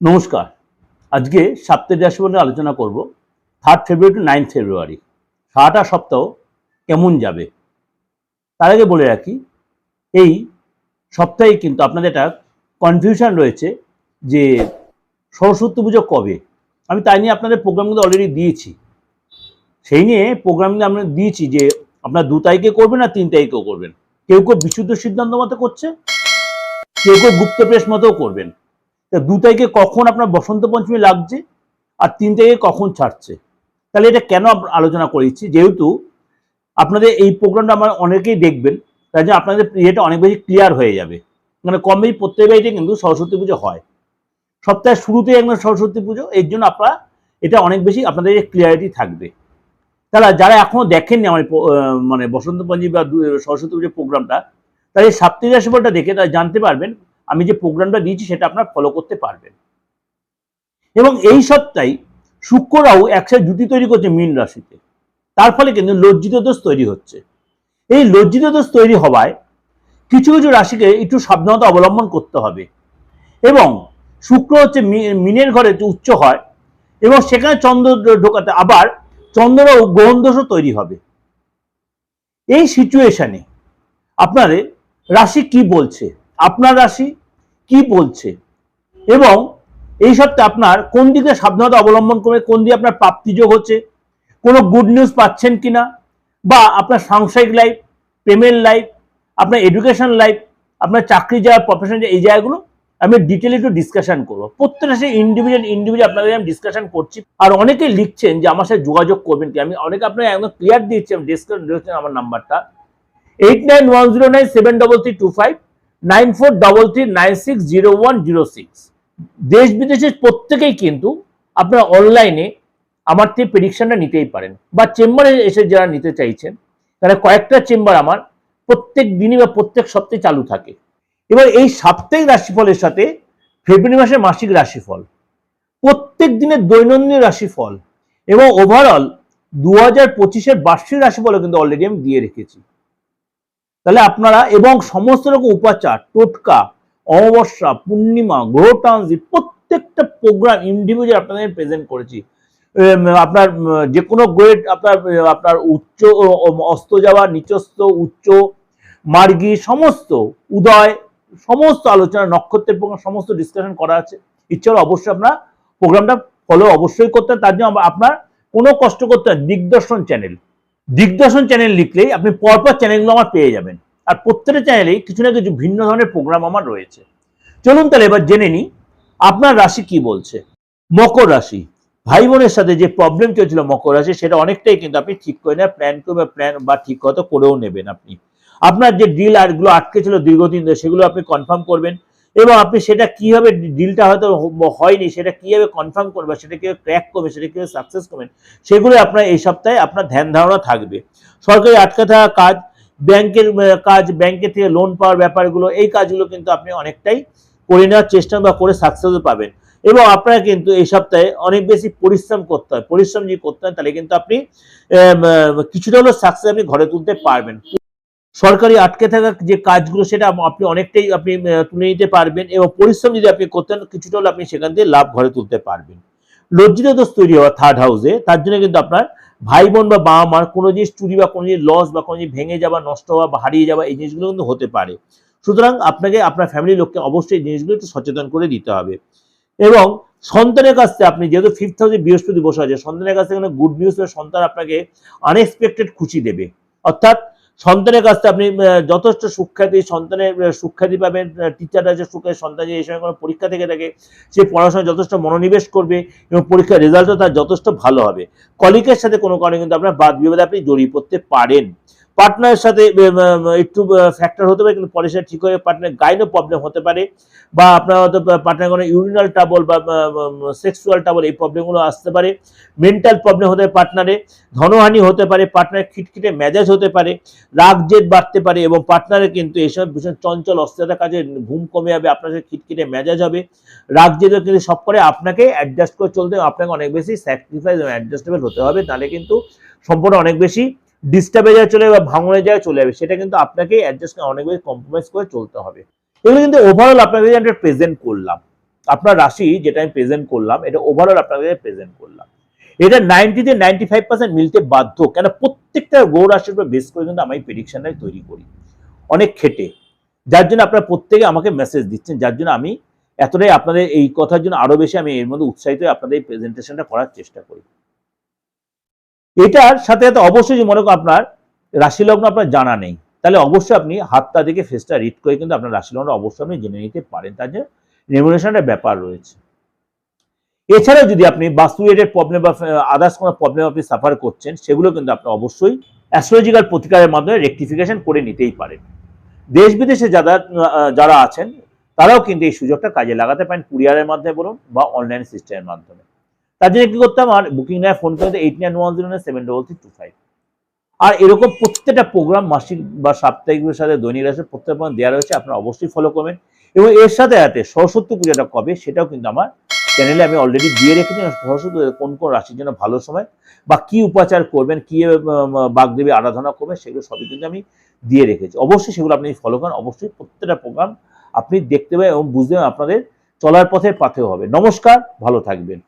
নমস্কার। আজকে সাপ্তাহিক রাশিফল নিয়ে আলোচনা করব। Third February to ninth February সারাটা সপ্তাহ কেমন যাবে? তার আগে বলে রাখি, এই সপ্তাহে কিন্তু আপনাদের একটা কনফিউশন রয়েছে যে সরস্বতী পুজো কবে? আমি তাই নিয়ে আপনাদের প্রোগ্রাম কিন্তু অলরেডি দিয়েছি। সেই নিয়ে প্রোগ্রামগুলো আমরা দিয়েছি যে আপনার দু তারিখে করবেন আর তিন তারিখেও করবেন। কেউ কেউ বিশুদ্ধ সিদ্ধান্ত মতো করছে, কেউ কেউ গুপ্ত প্রেস মতো করবেন। তা দু তারিখে কখন আপনার বসন্ত পঞ্চমী লাগছে আর তিন তারিখে কখন ছাড়ছে? তাহলে এটা কেন আলোচনা করেছি? যেহেতু আপনাদের এই প্রোগ্রামটা আমার অনেকেই দেখবেন, তাই জন্য আপনাদের ইয়েটা অনেক বেশি ক্লিয়ার হয়ে যাবে। মানে কম বেশি প্রত্যেক বাড়িতে কিন্তু সরস্বতী পুজো হয়। সপ্তাহের শুরুতেই একদম সরস্বতী পুজো, এর জন্য আপনারা এটা অনেক বেশি আপনাদের ক্লিয়ারিটি থাকবে। তাহলে যারা এখনও দেখেননি আমার মানে বসন্ত পঞ্চমী বা সরস্বতী পুজোর প্রোগ্রামটা, তাহলে সাপ্তাহিক রাশিফলটা দেখে তারা জানতে পারবেন আমি যে প্রোগ্রামটা দিয়েছি সেটা আপনারা ফলো করতে পারবেন। এবং এই সপ্তাহে শুক্ররাও একসাথে জুটি তৈরি করছে মীন রাশিতে। তার ফলে কিন্তু লজ্জিত দোষ তৈরি হচ্ছে। এই লজ্জিত দোষ তৈরি হওয়ায় কিছু কিছু রাশিকে একটু সাবধানতা অবলম্বন করতে হবে। এবং শুক্র হচ্ছে মিনের ঘরে উচ্চ হয় এবং সেখানে চন্দ্র ঢোকাতে আবার চন্দ্র ও গ্রহণ দোষও তৈরি হবে। এই সিচুয়েশনে আপনাদের রাশি কি বলছে? আপনার রাশি কি বলছে? এবং এই সপ্তাহে আপনার কোন দিকে সাবধানতা অবলম্বন করে কোন দিকে আপনার প্রাপ্তিযোগ হচ্ছে, কোনো গুড নিউজ পাচ্ছেন কিনা, বা আপনার সাংসারিক লাইফ প্রেমের লাইফ আপনার এডুকেশন লাইফ আপনার চাকরি যাওয়ার প্রফেশন এই জায়গাগুলো, আমি ডিটেলে একটু ডিসকাশন করব। প্রত্যেকটা সেই ইন্ডিভিজুয়াল ইন্ডিভিজুয়াল আপনাদের আমি ডিসকাশন করছি। আর অনেকে লিখছেন যে আমার সাথে যোগাযোগ করবেন কি? আমি অনেকে আপনাকে একদম ক্লিয়ার দিচ্ছি আমি ডিসকাশন আমার নাম্বারটা eight nine one zero nine seven double three two five nine দেশ বিদেশের প্রত্যেকেই কিন্তু আপনারা অনলাইনে আমার থেকে প্রেডিকশনটা নিতেই পারেন। বা চেম্বারে এসে যারা নিতে চাইছেন তাহলে কয়েকটা চেম্বার আমার প্রত্যেক দিনই বা প্রত্যেক সপ্তাহে চালু থাকে। এবার এই সাপ্তাহিক রাশিফলের সাথে ফেব্রুয়ারি মাসের মাসিক রাশিফল, প্রত্যেক দিনের দৈনন্দিন রাশিফল এবং ওভারঅল দু হাজার পঁচিশের বার্ষিক রাশিফলও কিন্তু অলরেডি আমি দিয়ে রেখেছি। তাহলে আপনারা এবং সমস্ত রকম উপাচার, টোটকা, অমাবস্যা, পূর্ণিমা, গ্রহ ট্রানজিট প্রত্যেকটা প্রোগ্রাম ইন্ডিভিজুয়াল আপনাদের প্রেজেন্ট করেছি আপনার যে কোনো গ্রেড আপনার আপনার উচ্চ অস্ত যাওয়া নিচস্থ উচ্চ, মার্গী, সমস্ত উদয়, সমস্ত আলোচনা, নক্ষত্রের প্রোগ্রাম সমস্ত ডিসকাশন করা আছে ইচ্ছে হলে অবশ্যই আপনার প্রোগ্রামটা ফলো অবশ্যই করতে। তার জন্য আপনার কোনো কষ্ট করতে। দিগদর্শন চ্যানেল দিগদর্শন চ্যানেল লিখলেই আপনি পরপর চ্যানেলগুলো আমার পেয়ে যাবেন। আর প্রত্যেকটা চ্যানেলেই কিছু না কিছু ভিন্ন ধরনের প্রোগ্রাম আমার রয়েছে। চলুন তাহলে এবার জেনে নিই, আপনার রাশি কি বলছে? মকর রাশি। ভাই বোনের সাথে যে প্রবলেম চলছিল মকর রাশি, সেটা অনেকটাই কিন্তু আপনি ঠিক করে নেন প্ল্যান করে প্ল্যান বা ঠিক কথা করেও নেবেন আপনি। আপনার যে ডিল আরগুলো আটকে ছিল দীর্ঘদিন ধরে, সেগুলো আপনি কনফার্ম করবেন। এবং আপনি সেটা কীভাবে ডিলটা হয়তো হয়নি, সেটা কীভাবে কনফার্ম করবে, সেটা কীভাবে ক্র্যাক করবে, সেটা কীভাবে সাকসেস করবেন সেগুলো আপনার এই সপ্তাহে আপনার ধ্যান ধারণা থাকবে। সরকারি আটকে থাকা কাজ, ব্যাংকের কাজ, ব্যাংকের থেকে লোন পাওয়ার ব্যাপারগুলো, এই কাজগুলো কিন্তু আপনি অনেকটাই করে নেওয়ার চেষ্টা বা করে সাকসেস পাবেন। এবং আপনারা কিন্তু এই সপ্তাহে অনেক বেশি পরিশ্রম করতে হয়, পরিশ্রম যদি করতে হয়, তাহলে কিন্তু আপনি কিছুটা হলেও সাকসেস আপনি ঘরে তুলতে পারবেন। সরকারি আটকে থাকা যে কাজগুলো, সেটা আপনি অনেকটাই আপনি তুলে নিতে পারবেন এবং পরিশ্রম যদি আপনি করতেন কিছুটা হলে আপনি সেখান থেকে লাভ ঘরে তুলতে পারবেন। লজ্জিত দোষ তৈরি হওয়া থার্ড হাউসে তার জন্য কিন্তু আপনার ভাই বোন বা বাবা মার কোনো জিনিস চুরি বা কোনো জিনিস লস বা কোনো জিনিস ভেঙে যাওয়া, নষ্ট হওয়া বা হারিয়ে যাওয়া, এই জিনিসগুলো কিন্তু হতে পারে। সুতরাং আপনাকে, আপনার ফ্যামিলির লোককে অবশ্যই এই জিনিসগুলো একটু সচেতন করে দিতে হবে। এবং সন্তানের কাছ থেকে আপনি যেহেতু ফিফথ হাউসে বৃহস্পতি বসে আছে, সন্তানের কাছ থেকে গুড নিউজ সন্তান আপনাকে আনএক্সপেক্টেড খুশি দেবে। অর্থাৎ সন্তানের কাছ থেকে আপনি যথেষ্ট সুখ্যাতি, সন্তানের সুখ্যাতি পাবেন টিচাররা যে সুখ্যাতি, সন্তান যে এই সময় কোনো পরীক্ষা থেকে থাকে, সে পড়াশোনায় যথেষ্ট মনোনিবেশ করবে এবং পরীক্ষার রেজাল্টও তার যথেষ্ট ভালো হবে। কলিকের সাথে কোনো কারণে কিন্তু আপনার বাদ বিবাদে আপনি জড়িয়ে পড়তে পারেন। পার্টনারের সাথে একটু ফ্যাক্টর হতে পারে কিন্তু পরে ঠিক হয়ে পার্টনার গাইনও প্রবলেম হতে পারে। বা আপনার হয়তো পার্টনার কোনো ইউরিনাল ট্রাবল বা সেক্সুয়াল ট্রাবল এই প্রবলেমগুলো আসতে পারে। মেন্টাল প্রবলেম হতে পারে পার্টনারে ধনহানি হতে পারে পার্টনার খিটখিটে মেজাজ হতে পারে রাগ জেদ বাড়তে পারে এবং পার্টনারে কিন্তু এসব ভীষণ চঞ্চল অস্থিরতার কাজে ঘুম কমে যাবে আপনার সাথে খিটখিটে মেজাজ হবে। রাগ জেদও কিন্তু সব করে আপনাকে অ্যাডজাস্ট করে চলতে হবে, আপনাকে অনেক বেশি স্যাক্রিফাইস এবং অ্যাডজাস্টেবল হতে হবে তাহলে কিন্তু সম্পূর্ণ অনেক বেশি ডিস্টার্বে যায় চলে যাবে বা ভাঙনের জায়গায় চলে যাবে, সেটা কিন্তু আপনাকে অ্যাডজাস্ট অনেক বেশি কম্প্রোমাইজ করে চলতে হবে। এগুলো কিন্তু ওভারঅল আপনাদের আমি প্রেজেন্ট করলাম। আপনার রাশি যেটা আমি প্রেজেন্ট করলাম, এটা ওভারঅল আপনাদের প্রেজেন্ট করলাম। এটা নাইনটিতে নাইনটি ফাইভ পার্সেন্ট মিলতে বাধ্য কেন প্রত্যেকটা গৌ রাশির উপর বেস করে কিন্তু আমি প্রেডিকশনটাই তৈরি করি। অনেক খেটে যার জন্য আপনারা প্রত্যেকে আমাকে মেসেজ দিচ্ছেন, যার জন্য আমি এতটাই আপনাদের এই কথার জন্য আরও বেশি আমি এর মধ্যে উৎসাহিত হয়ে আপনাদের এই প্রেজেন্টেশনটা করার চেষ্টা করি। এটার সাথে সাথে অবশ্যই যে মনে করুন আপনার রাশি লগ্ন আপনার জানা নেই, তাহলে অবশ্যই আপনি হাতটা দেখে ফেসটা রিড করে কিন্তু আপনার রাশি লগ্ন অবশ্যই আপনি জেনে নিতে পারেন, তার জন্য রেমুনেশনের ব্যাপার রয়েছে। এছাড়াও যদি আপনি বাস্তু রিলেটেড প্রবলেম বা আদার্স কোনো প্রবলেম আপনি সাফার করছেন, সেগুলো কিন্তু আপনি অবশ্যই অ্যাস্ট্রোলজিক্যাল প্রতিকারের মাধ্যমে রেকটিফিকেশন করে নিতেই পারেন। দেশ বিদেশে যারা যারা আছেন, তারাও কিন্তু এই সুযোগটা কাজে লাগাতে পারেন কুরিয়ারের মাধ্যমে বলুন বা অনলাইন সিস্টেমের মাধ্যমে। তার জন্য কি করতাম? আর বুকিং নেয় ফোন করে eight nine one zero seven double three two five আর এরকম প্রত্যেকটা প্রোগ্রাম মাসিক বা সাপ্তাহিকের সাথে দৈনিক রাশি প্রত্যেক প্রোগ্রাম দেওয়া রয়েছে, আপনারা অবশ্যই ফলো করবেন। এবং এর সাথে সাথে সরস্বতী পূজাটা কবে, সেটাও কিন্তু আমার চ্যানেলে আমি অলরেডি দিয়ে রেখেছি সরস্বতী কোন কোন রাশির জন্য ভালো সময় বা কি উপাচার করবেন, কি বাগদেবী আরাধনা করবেন, সেগুলো সবই কিন্তু আমি দিয়ে রেখেছি। অবশ্যই সেগুলো আপনি ফলো করেন। অবশ্যই প্রত্যেকটা প্রোগ্রাম আপনি দেখতে পাবেন এবং বুঝতে আপনাদের চলার পথে পাথেও হবে। নমস্কার, ভালো থাকবেন।